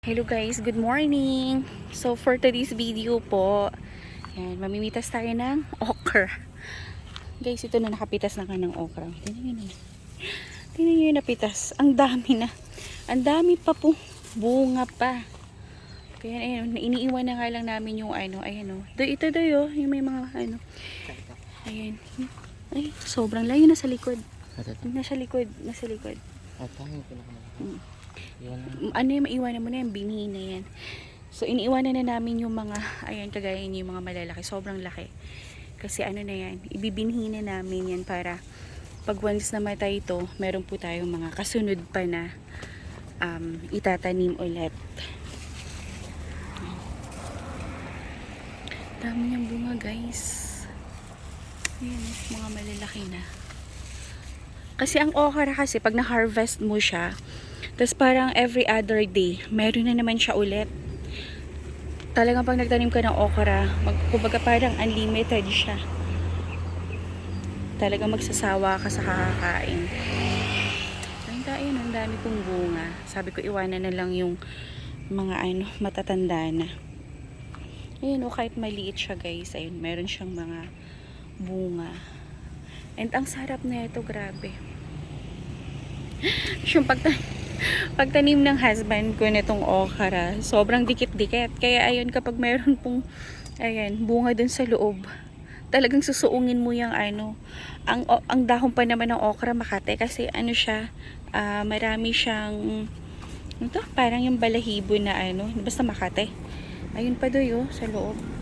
Hello guys, good morning! So for today's video po, yan, mamimitas tayo ng okra. Guys, ito na nakapitas na ka ng okra. Tingnan nyo na. Tingnan nyo yung napitas. Ang dami na. Ang dami pa po. Bunga pa. Kaya ayun, iniiwan na nga lang namin yung ano, ayan o. Do, ito do yo, yung may mga ano. Ayan. Ay, sobrang layo na sa likod. Nasa likod, nasa likod. At tayo pinakamalaki. Mm. Yan. ano yung maiwanan mo na yan, binhi na yan. So, iniiwanan na namin yung mga, ayan, kagaya niyo yung mga malalaki. Sobrang laki. Kasi ano na yan, ibibinhi na namin yan para pag once na matay ito, meron po tayong mga kasunod pa na um, itatanim ulit. Dami niyang bunga, guys. Ayan, mga malalaki na. Kasi ang okra kasi, pag na-harvest mo siya, tapos parang every other day, meron na naman siya ulit. Talagang pag nagtanim ka ng okra, mag, kumbaga parang unlimited siya. Talagang magsasawa ka sa kakakain. Ayun tayo, ang dami pong bunga. Sabi ko, iwanan na lang yung mga ano, matatanda na. Ayun, o kahit maliit siya guys, ayun, meron siyang mga bunga. And ang sarap na ito, grabe. yung pagta pagtanim ng husband ko nitong okra, sobrang dikit-dikit. Kaya ayun, kapag meron pong ayan, bunga dun sa loob, talagang susuungin mo yung ano, ang, ang dahon pa naman ng okra makate kasi ano siya, ah, marami siyang, ano to, parang yung balahibo na ano, basta makate. Ayun pa doy oh, sa loob.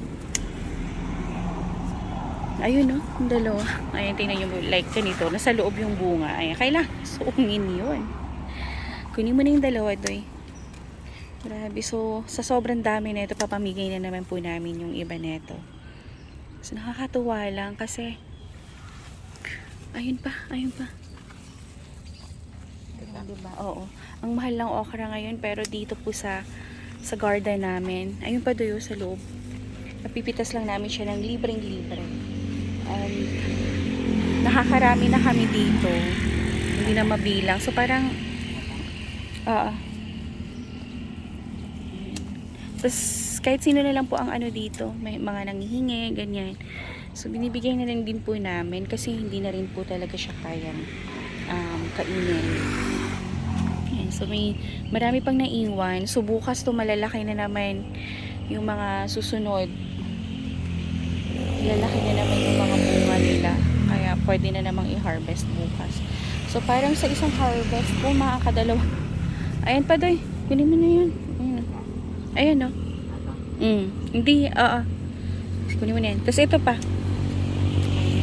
Ayun no, yung dalawa. Ayun, tingnan yung like ganito, nasa loob yung bunga. Ayun, kailangan suungin yun. Kunin mo na yung dalawa, doy. Grabe. So, sa sobrang dami na ito, papamigay na naman po namin yung iba nito. So, nakakatuwa lang kasi ayun pa, ayun pa. Ayun, diba? Oo. Ang mahal ng okra ngayon, pero dito po sa sa garden namin, ayun pa doyo sa loob. Napipitas lang namin siya ng libreng-libre. And nakakarami na kami dito. Hindi na mabilang. So, parang Oo. Tapos, kahit sino na lang po ang ano dito, may mga nanghihingi, ganyan. So, binibigay na lang din po namin kasi hindi na rin po talaga siya kayang um, kainin. So, may marami pang naiwan. So, bukas to malalaki na naman yung mga susunod. Lalaki na naman yung mga bunga nila. Kaya, pwede na namang i-harvest bukas. So, parang sa isang harvest po, makakadalawa Ayan pa, doy. Kunin mo na yun. Ayan. Ayan, no? Mm. Hindi, oo. Kunin mo na yan. Tapos ito pa.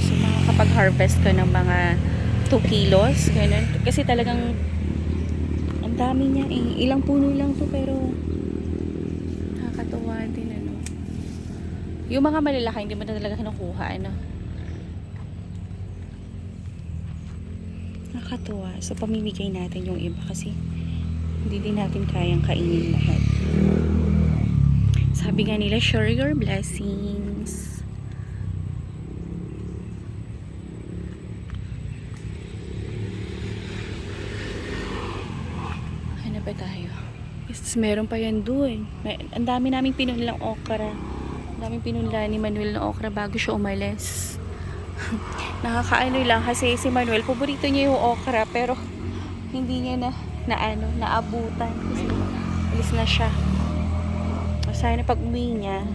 So, makakapag-harvest ko ng mga 2 kilos. Ganun. Kasi talagang ang dami niya eh. Ilang puno lang to pero nakakatuwa din, ano. Yung mga malalaki, hindi mo na talaga kinukuha, ano. Nakakatuwa. So, pamimigay natin yung iba kasi hindi din natin kayang kainin lahat. Sabi nga nila, share your blessings. Hanap pa tayo. Yes, meron pa yan doon. Ang dami naming pinulang okra. Ang daming pinunla ni Manuel na okra bago siya umalis. Nakakaano lang kasi si Manuel, paborito niya yung okra pero hindi niya na na ano, naabutan kasi alis na siya. Sana pag uwi niya,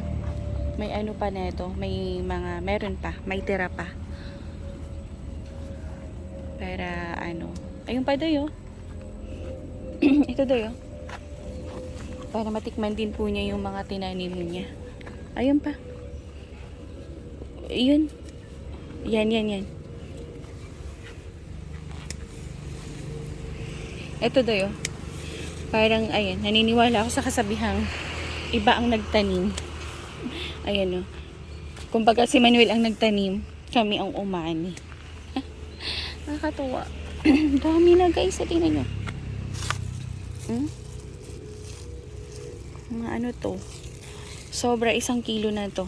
may ano pa neto, may mga, meron pa, may tira pa. Para ano, ayun pa doy oh. Ito doy oh. Para matikman din po niya yung mga tinanim niya. Ayun pa. Yun. Yan, yan, yan. Ito yun. Parang, ayan, naniniwala ako sa kasabihang iba ang nagtanim. Ayan o. Kumbaga si Manuel ang nagtanim, kami ang umani. Nakakatuwa. Dami na guys, so, tingnan nyo. Hmm? Mga ano to. Sobra isang kilo na to.